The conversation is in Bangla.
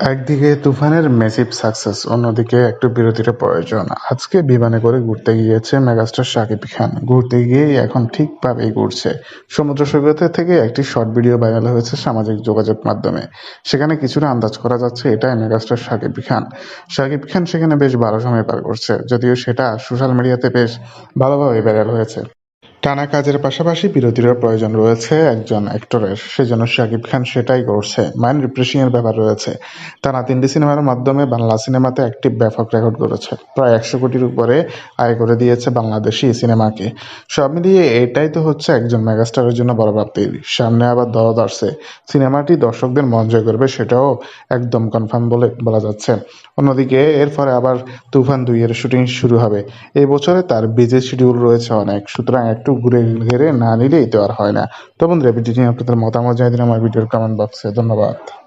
একদিকে তুফানের মেসিভ সাকসেস, অন্যদিকে একটু বিরতির প্রয়োজন। আজকে বিমানে করে ঘুরতে গিয়েছে মেগাস্টার শাকিব খান। ঘুরতে গিয়েই এখন ঠিকভাবেই ঘুরছে। সমুদ্র সৈকতে থেকে একটি শর্ট ভিডিও ভাইরাল হয়েছে সামাজিক যোগাযোগ মাধ্যমে। সেখানে কিছুটা আন্দাজ করা যাচ্ছে এটাই মেগাস্টার শাকিব খান। শাকিব খান সেখানে বেশ ভালো সময় পার করছে, যদিও সেটা সোশ্যাল মিডিয়াতে বেশ ভালোভাবেই ভাইরাল হয়েছে। টানা কাজের পাশাপাশি বিরতিরও প্রয়োজন রয়েছে একজন অ্যাক্টরের, সেজন্য শাকিব খান সেটাই করছে। মাইন্ড রিফ্রেশিংয়ের ব্যাপার রয়েছে। টানা তিনটি সিনেমার মাধ্যমে বাংলা সিনেমাতে একটি ব্যাপক রেকর্ড করেছে প্রায় একশো কোটির উপরে আয় করে দিয়েছে বাংলাদেশি সিনেমাকে। সব মিলিয়ে এটাই তো হচ্ছে একজন মেগাস্টারের জন্য বড় প্রাপ্তি। সামনে আবার দরদ আসছে। সিনেমাটি দর্শকদের মন জয় করবে সেটাও একদম কনফার্ম বলে বলা যাচ্ছে। অন্যদিকে এরপরে আবার তুফান দুই এর শুটিং শুরু হবে। এই বছরে তার বিজি শিডিউল রয়েছে অনেক, সুতরাং একটু ঘুরে ঘেরে না নিলেই তো আর হয় না। তো বন্ধুরা ভিডিওটি নিয়ে আপনাদের মতামত জানিয়ে দিন আমার ভিডিওর কমেন্ট বক্সে। ধন্যবাদ।